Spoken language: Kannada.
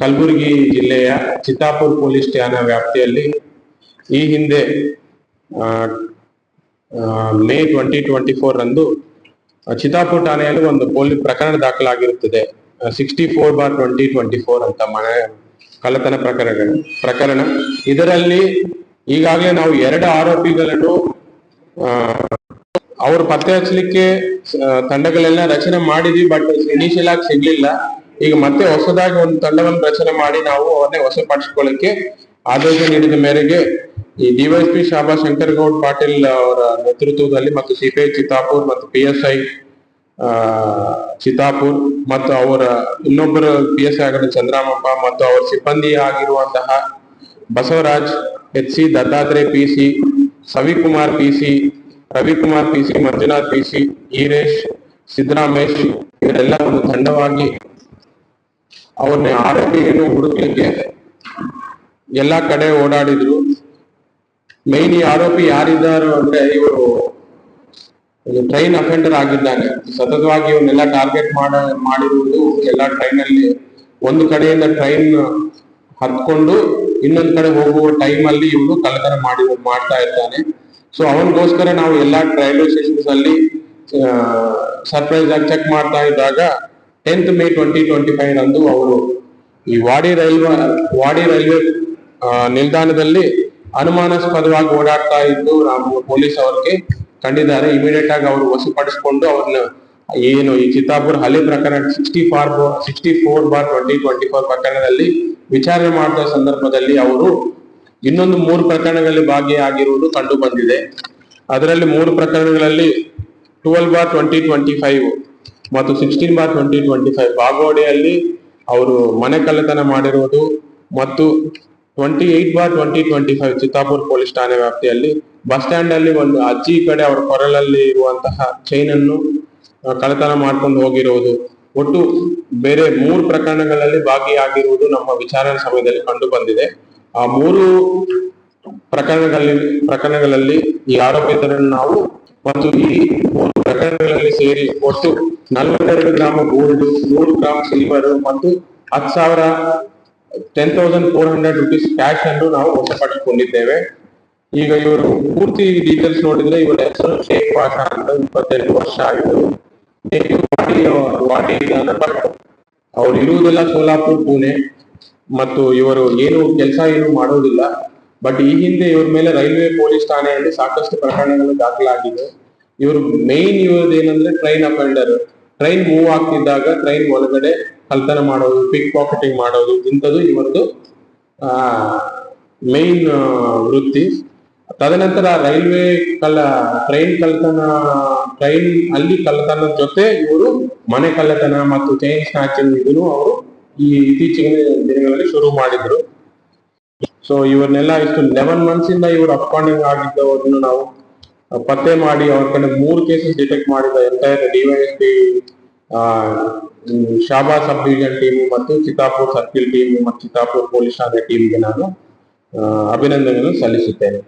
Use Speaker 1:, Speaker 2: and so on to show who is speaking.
Speaker 1: ಕಲಬುರಗಿ ಜಿಲ್ಲೆಯ ಚಿತ್ತಾಪುರ್ ಪೊಲೀಸ್ ಠಾಣಾ ವ್ಯಾಪ್ತಿಯಲ್ಲಿ ಈ ಹಿಂದೆ ಮೇ ಟ್ವೆಂಟಿ ಟ್ವೆಂಟಿ ಫೋರ್ ರಂದು ಚಿತ್ತಾಪುರ್ ಠಾಣೆಯಲ್ಲಿ ಒಂದು ಪೊಲೀಸ್ ಪ್ರಕರಣ ದಾಖಲಾಗಿರುತ್ತದೆ. Sixty four bar twenty twenty four ಅಂತ ಮನೆ, ಕಳ್ಳತನ ಪ್ರಕರಣ ಪ್ರಕರಣ. ಇದರಲ್ಲಿ ಈಗಾಗಲೇ ನಾವು ಎರಡು ಆರೋಪಿಗಳನ್ನು ಅವ್ರು ಪತ್ತೆ ಹಚ್ಚಲಿಕ್ಕೆ ತಂಡಗಳೆಲ್ಲ ರಚನೆ ಮಾಡಿದ್ವಿ ಬಟ್ ಇನಿಷಿಯಲ್ ಆಗಿ ಸಿಗ್ಲಿಲ್ಲ. ಈಗ ಮತ್ತೆ ಹೊಸದಾಗಿ ಒಂದು ತಂಡವನ್ನು ರಚನೆ ಮಾಡಿ ನಾವು ಅವನ್ನೇ ವಶಪಡಿಸಿಕೊಳ್ಳಕ್ಕೆ ಆದೇಶ ನೀಡಿದ ಮೇರೆಗೆ ಈ ಡಿವೈಎಸ್ಪಿ ಶಾಬಾ ಶಂಕರ್ ಗೌಡ್ ಪಾಟೀಲ್ ಅವರ ನೇತೃತ್ವದಲ್ಲಿ ಮತ್ತು ಸಿಪಿಐ ಚಿತ್ತಾಪುರ್ ಮತ್ತು ಪಿ ಎಸ್ ಐ ಚಿತ್ತಾಪುರ್ ಮತ್ತು ಅವರ ಇನ್ನೊಬ್ಬರು ಪಿ ಎಸ್ ಐ ಆಗಿರೋ ಚಂದ್ರಾಮಪ್ಪ ಮತ್ತು ಅವರ ಸಿಬ್ಬಂದಿ ಆಗಿರುವಂತಹ Basavaraj, H C Dattatreya P C, Savikumar P C, Ravikumar P C, Manjunath P C Eresh Siddaramesh ಇವರೆಲ್ಲ ಒಂದು ತಂಡವಾಗಿ ಅವ್ರನ್ನ ಆರೋಪಿಯನ್ನು ಹುಡುಕ್ಲಿಕ್ಕೆ ಎಲ್ಲಾ ಕಡೆ ಓಡಾಡಿದ್ರು. ಮೈನ್ ಈ ಆರೋಪಿ ಯಾರಿದ್ದಾರೋ ಅಂದ್ರೆ ಇವರು ಟ್ರೈನ್ ಅಫೆಂಡರ್ ಆಗಿದ್ದಾನೆ ಸತತವಾಗಿ ಇವನ್ನೆಲ್ಲ ಟಾರ್ಗೆಟ್ ಮಾಡ ಮಾಡಿರುವುದು ಎಲ್ಲ ಟ್ರೈನ್ ಅಲ್ಲಿ ಒಂದು ಕಡೆಯಿಂದ ಟ್ರೈನ್ ಹತ್ಕೊಂಡು ಇನ್ನೊಂದ್ ಕಡೆ ಹೋಗುವ ಟೈಮ್ ಅಲ್ಲಿ ಇವನು ಕಳ್ಳತನ ಮಾಡಿ ಮಾಡ್ತಾ ಇದ್ದಾನೆ ಸೊ ಅವನಿಗೋಸ್ಕರ ನಾವು ಎಲ್ಲಾ ರೈಲ್ವೆ ಸ್ಟೇಷನ್ಸ್ ಅಲ್ಲಿ ಸರ್ಪ್ರೈಸ್ ಆಗಿ ಚೆಕ್ ಮಾಡ್ತಾ ಇದ್ದಾಗ tenth May twenty twenty five ರಂದು ಅವರು ಈ ವಾಡಿ ರೈಲ್ವೆ ವಾಡಿ ರೈಲ್ವೆ ನಿಲ್ದಾಣದಲ್ಲಿ ಅನುಮಾನಾಸ್ಪದವಾಗಿ ಓಡಾಡ್ತಾ ಇದ್ದು ಪೊಲೀಸ್ ಅವ್ರಿಗೆ ಕಂಡಿದ್ದಾರೆ. ಇಮಿಡಿಯೇಟ್ ಆಗಿ ಅವರು ವಶಪಡಿಸಿಕೊಂಡು ಅವ್ರನ್ನ ಏನು ಈ ಚಿತ್ತಾಪುರ್ ಹಳೆ ಪ್ರಕರಣ sixty four sixty four bar twenty twenty four ಪ್ರಕರಣದಲ್ಲಿ ವಿಚಾರಣೆ ಮಾಡಿದ ಸಂದರ್ಭದಲ್ಲಿ ಅವರು ಇನ್ನೊಂದು ಮೂರು ಪ್ರಕರಣಗಳಲ್ಲಿ ಭಾಗಿಯಾಗಿರುವುದು ಕಂಡು ಬಂದಿದೆ. ಅದರಲ್ಲಿ ಮೂರು ಪ್ರಕರಣಗಳಲ್ಲಿ twelve bar twenty twenty five ಮತ್ತು sixteen bar twenty twenty five ಬಾಗೋಡಿಯಲ್ಲಿ ಅವರು ಮನೆ ಕಳ್ಳತನ ಮಾಡಿರುವುದು ಮತ್ತು twenty eight bar twenty twenty five Chittapur police ಠಾಣೆ ವ್ಯಾಪ್ತಿಯಲ್ಲಿ ಬಸ್ ಸ್ಟ್ಯಾಂಡ್ ಅಲ್ಲಿ ಒಂದು ಅಜ್ಜಿ ಕಡೆ ಅವರ ಕೊರಳಲ್ಲಿ ಇರುವಂತಹ ಚೈನ್ ಅನ್ನು ಕಳ್ಳತನ ಮಾಡ್ಕೊಂಡು ಹೋಗಿರುವುದು. ಒಟ್ಟು ಬೇರೆ ಮೂರು ಪ್ರಕರಣಗಳಲ್ಲಿ ಭಾಗಿಯಾಗಿರುವುದು ನಮ್ಮ ವಿಚಾರಣೆ ಸಮಯದಲ್ಲಿ ಕಂಡು ಬಂದಿದೆ. ಆ ಮೂರು ಪ್ರಕರಣಗಳಲ್ಲಿ ಪ್ರಕರಣಗಳಲ್ಲಿ ಈ ಆರೋಪಿತರನ್ನು ನಾವು ಮತ್ತು ಈ ಮೂರು ಪ್ರಕರಣಗಳಲ್ಲಿ ಸೇರಿ ಒಟ್ಟು ನಲವತ್ತೆರಡು ಗ್ರಾಮ ಗೋಲ್ಡ್ ನೂರು ಗ್ರಾಮ್ ಸಿಲ್ವರ್ ಮತ್ತು ಹತ್ತು ಸಾವಿರ ten thousand four hundred rupees cash ಅನ್ನು ನಾವು ವಶಪಡಿಸಿಕೊಂಡಿದ್ದೇವೆ. ಈಗ ಇವರು ಪೂರ್ತಿ ಡೀಟೇಲ್ಸ್ ನೋಡಿದ್ರೆ ಇವರ ಹೆಸರು ಶೇಖ್ ಪಾಷಾ ಅಂತ ಇಪ್ಪತ್ತೆರಡು ವರ್ಷ ಬಟ್ ಅವ್ರು ಇರುವುದೆಲ್ಲ ಸೋಲಾಪುರ್, ಪುಣೆ. ಮತ್ತು ಇವರು ಏನು ಕೆಲಸ ಏನು ಮಾಡೋದಿಲ್ಲ. ಬಟ್ ಈ ಹಿಂದೆ ಇವ್ರ ಮೇಲೆ ರೈಲ್ವೆ, ಪೊಲೀಸ್ ಠಾಣೆಯಲ್ಲಿ ಸಾಕಷ್ಟು ಪ್ರಕರಣಗಳು ದಾಖಲಾಗಿದೆ. ಇವರು ಮೇನ್ ಇವ್ರದ್ದು ಏನಂದ್ರೆ ಟ್ರೈನ್ ಅಫೆಂಡರ್ ಟ್ರೈನ್ ಮೂವ್ ಆಗ್ತಿದ್ದಾಗ ಟ್ರೈನ್ ಒಳಗಡೆ ಕಲ್ತನ ಮಾಡೋದು ಪಿಕ್ ಪಾಕೆಟಿಂಗ್ ಮಾಡೋದು, ಇಂಥದ್ದು ಇವತ್ತು ಮೇನ್ ವೃತ್ತಿ. ತದನಂತರ ರೈಲ್ವೆ ಕಲ್ಲ ಟ್ರೈನ್ ಕಳ್ಳತನ ಟ್ರೈನ್ ಅಲ್ಲಿ ಕಳ್ಳತನದ ಜೊತೆ ಇವರು ಮನೆ ಕಳ್ಳತನ ಮತ್ತು ಚೈನ್ ಸ್ನಾಚಿಂಗ್ ಇದನ್ನು ಅವರು ಈ ಇತ್ತೀಚಿನ ದಿನಗಳಲ್ಲಿ ಶುರು ಮಾಡಿದ್ರು. ಸೊ ಇವ್ರನ್ನೆಲ್ಲ ಇಷ್ಟು ಲೆವೆನ್ ಮಂತ್ಸ್ ಇಂದ ಇವರು ಅಪ್ಕಾಂಡಿಂಗ್ ಆಗಿದ್ದವರನ್ನು ನಾವು ಪತ್ತೆ ಮಾಡಿ ಅವ್ರ ಕಡೆ ಮೂರು ಕೇಸಸ್ ಡಿಟೆಕ್ಟ್ ಮಾಡಿದ entire DYSP Shaba sub division team ಮತ್ತು ಚಿತ್ತಾಪುರ್ ಸರ್ಕಿಲ್ ಟೀಮ್ ಮತ್ತು ಚಿತ್ತಾಪುರ್ ಪೊಲೀಸ್ ಠಾಣೆ ಟೀಮ್ಗೆ ನಾನು ಅಭಿನಂದನೆಯನ್ನು ಸಲ್ಲಿಸುತ್ತೇನೆ.